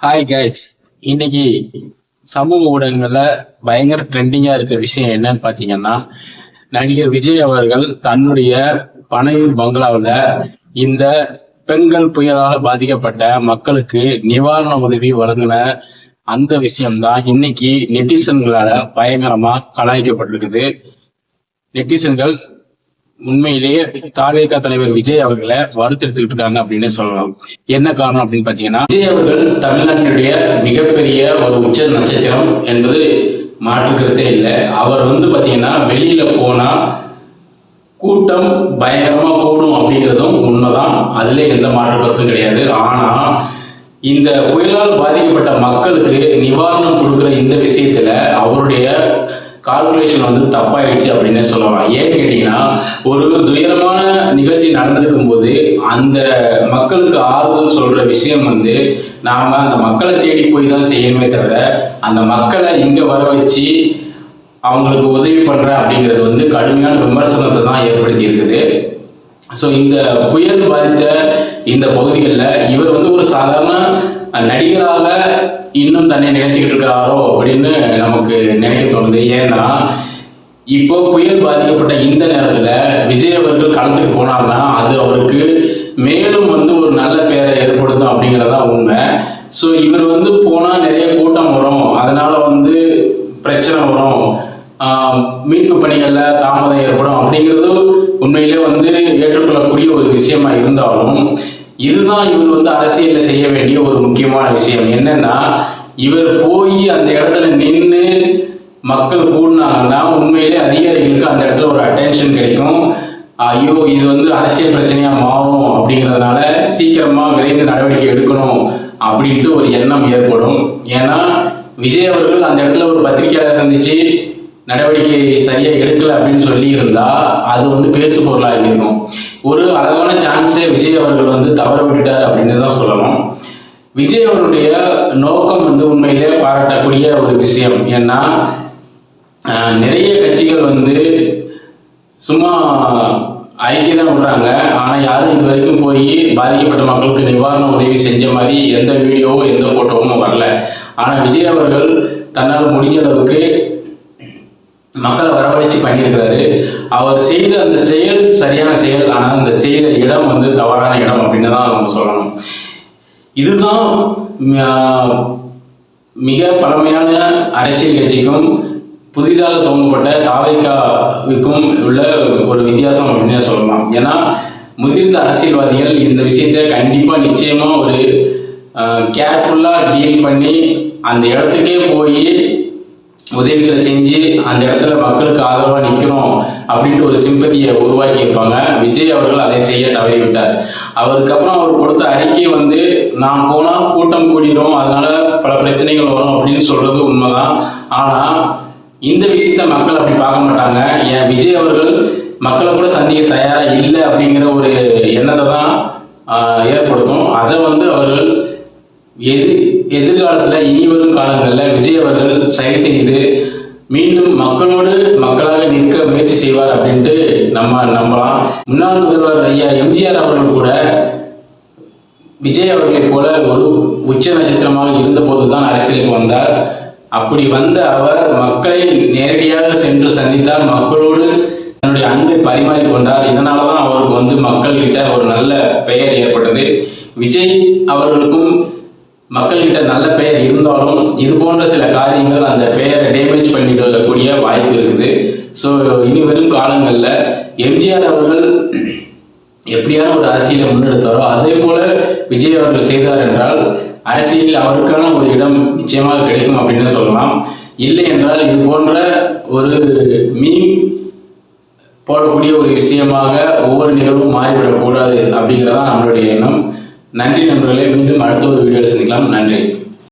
Hi guys இன்னைக்கு சமூக ஊடகங்கள்ல பயங்கர ட்ரெண்டிங்கா இருக்கிற விஷயம் என்னன்னு பாத்தீங்கன்னா நடிகர் விஜய் அவர்கள் தன்னுடைய பனையூர் பங்களாவில் இந்த பெண்கள் புயலால் பாதிக்கப்பட்ட மக்களுக்கு நிவாரண உதவி வழங்கின அந்த விஷயம்தான் இன்னைக்கு நெட்டிசன்களால பயங்கரமா கலாய்க்கப்பட்டிருக்குது. நெட்டிசன்கள் உண்மையிலேயே தாவேகா தலைவர் விஜய் அவர்களை வறுத்தெடுத்துக்கிட்டு இருக்காங்க அப்படின்னு சொல்லலாம். என்ன காரணம் அப்படின்னு பாத்தீங்கன்னா விஜய் அவர்கள் தமிழ்நாட்டினுடைய மிகப்பெரிய ஒரு உச்ச நட்சத்திரம் என்பது மாற்றுக்கிறதே இல்லை. அவர் வந்து பாத்தீங்கன்னா வெளியில போனா கூட்டம் பயங்கரமா கூடும் அப்படிங்கிறதும் உண்மைதான். அதுல எந்த மாற்று கருத்தும் கிடையாது. ஆனா இந்த புயலால் பாதிக்கப்பட்ட மக்களுக்கு நிவாரணம் கொடுக்கிற இந்த விஷயத்துல அவருடைய கால்குலேஷன் வந்து தப்பாயிடுச்சு அப்படின்னு சொல்லலாம். ஏன்னு கேட்டீங்கன்னா ஒரு துயரமான நிகழ்ச்சி நடந்திருக்கும் போது அந்த மக்களுக்கு ஆறுதல் சொல்ற விஷயம் வந்து நாம அந்த மக்களை தேடி போய் தான் செய்யணுமே தவிர அந்த மக்களை இங்க வர வச்சு அவங்களுக்கு உதவி பண்ணுறேன் அப்படிங்கிறது வந்து கடுமையான விமர்சனத்தை தான் ஏற்படுத்தி இருக்குது ஸோ இந்த புயல் பாதித்த இந்த பகுதிகளில் இவர் வந்து ஒரு சாதாரண நடிகராக இன்னும் தன்னை நினைச்சுக்கிட்டு இருக்கிறாரோ அப்படின்னு நமக்கு நினைக்க தோணுது. ஏன்னா இப்போ புயல் பாதிக்கப்பட்ட இந்த நேரத்தில் விஜய் அவர்கள் களத்துக்கு போனார்னா அது அவருக்கு மேலும் வந்து ஒரு நல்ல பேரை ஏற்படுத்தும் அப்படிங்கிறதா உண்மை. ஸோ இவர் வந்து போனால் நிறைய கூட்டம் வரும். அதனால வந்து பிரச்சனை வரும். மீட்பு பணிகளில் தாமதம் ஏற்படும் அப்படிங்கிறது உண்மையிலே வந்து ஏற்றுக்கொள்ளக்கூடிய ஒரு விஷயமா இருந்தாலும் இதுதான் இவர் வந்து அரசியலில் செய்ய வேண்டிய ஒரு முக்கியமான விஷயம். என்னன்னா இவர் போய் அந்த இடத்துல நின்று மக்கள் கூடினாங்கன்னா உண்மையிலே அதிகாரிகளுக்கு அந்த இடத்துல ஒரு அட்டென்ஷன் கிடைக்கும். ஐயோ இது வந்து அரசியல் பிரச்சனையா மாறும் அப்படிங்கிறதுனால சீக்கிரமா விரைந்து நடவடிக்கை எடுக்கணும் அப்படின்ட்டு ஒரு எண்ணம் ஏற்படும். ஏன்னா விஜய் அவர்கள் அந்த இடத்துல ஒரு பத்திரிகையாளர் சந்திச்சு நடவடிக்கை சரியா எடுக்கல அப்படின்னு சொல்லி இருந்தா அது வந்து பேசு பொருளாக இருக்கும் ஒரு அழகான சான்ஸை விஜய் அவர்கள் வந்து தவற விட்டுட்டார் அப்படின்னு தான் சொல்லணும். விஜய் அவருடைய நோக்கம் வந்து உண்மையிலே பாராட்டக்கூடிய ஒரு விஷயம். ஏன்னா நிறைய கட்சிகள் வந்து சும்மா ஐக்கிய தான் விடுறாங்க. ஆனால் யாரும் இது வரைக்கும் போய் பாதிக்கப்பட்ட மக்களுக்கு நிவாரண உதவி செஞ்ச மாதிரி எந்த வீடியோவோ எந்த ஃபோட்டோவும் வரல. ஆனால் விஜய் அவர்கள் தன்னால் முடிஞ்ச அளவுக்கு மக்களை வரவழைச்சு பண்ணியிருக்கிறாரு. அவர் செய்த அந்த செயல் சரியான செயல் ஆனால் அந்த செய்த இடம் வந்து தவறான இடம் அப்படின்னு தான் நம்ம சொல்லணும். இதுதான் மிக பழமையான அரசியல் கட்சிக்கும் புதிதாக துவங்கப்பட்ட தாவைக்காவுக்கும் உள்ள ஒரு வித்தியாசம் அப்படின்னு சொல்லலாம். ஏன்னா முதிர்ந்த அரசியல்வாதிகள் இந்த விஷயத்தை கண்டிப்பாக நிச்சயமாக ஒரு கேர்ஃபுல்லாக டீல் பண்ணி அந்த இடத்துக்கே போய் உதவிகளை செஞ்சு அந்த இடத்துல மக்களுக்கு ஆதரவாக நிற்கிறோம் அப்படின்ட்டு ஒரு சிம்பதியை உருவாக்கி இருப்பாங்க விஜய் அவர்கள் அதை செய்ய தவறிவிட்டார். அவருக்கப்புறம் அவர் கொடுத்த அறிக்கை வந்து நான் போனால் கூட்டம் கூடிரும் அதனால பல பிரச்சனைகள் வரும் அப்படின்னு சொல்றது உண்மைதான். ஆனால் இந்த விஷயத்த மக்கள் அப்படி பார்க்க மாட்டாங்க. ஏன்? விஜய் அவர்கள் மக்களை கூட சந்திக்க தயாரா இல்லை அப்படிங்கிற ஒரு எண்ணத்தை தான் ஏற்படுத்தும். அதை வந்து அவர்கள் எது எதிர்காலத்தில் இனி வரும் காலங்களில் விஜய் அவர்கள் சரி செய்து மீண்டும் மக்களோடு மக்களாக நிற்க முயற்சி செய்வார் அப்படின்ட்டு நம்ம நம்பலாம். முன்னாள் முதல்வர் ஐயா எம்ஜிஆர் அவர்கள் கூட விஜய் அவர்களைப் போல ஒரு உச்ச நட்சத்திரமாக இருந்தபோது தான் அரசியலுக்கு வந்தார். அப்படி வந்த அவர் மக்களை நேரடியாக சென்று சந்தித்தார். மக்களோடு தன்னுடைய அன்பை பரிமாறிக்கொண்டார் இதனால தான் அவருக்கு வந்து மக்கள்கிட்ட ஒரு நல்ல பெயர் ஏற்பட்டது. விஜய் அவர்களுக்கும் மக்கள்கிட்ட நல்ல பெயர் இருந்தாலும் இது போன்ற சில காரியங்கள் அந்த பெயரை டேமேஜ் பண்ணிடக்கூடிய வாய்ப்பு இருக்குது. ஸோ இனி வரும் காலங்களில் எம்ஜிஆர் அவர்கள் எப்படியான ஒரு அரசியலை முன்னெடுத்தாரோ அதே போல விஜய் அவர்கள் செய்தார் என்றால் அரசியலில் அவருக்கான ஒரு இடம் நிச்சயமாக கிடைக்கும் அப்படின்னு சொல்லலாம். இல்லை என்றால் இது போன்ற ஒரு மீன் போடக்கூடிய ஒரு விஷயமாக ஒவ்வொரு நிகழ்வும் மாறிவிடக்கூடாது அப்படிங்கிறதான் நம்மளுடைய எண்ணம். நன்றி நண்பர்களே மீண்டும் அடுத்த ஒரு வீடியோ சந்திக்கலாம். நன்றி.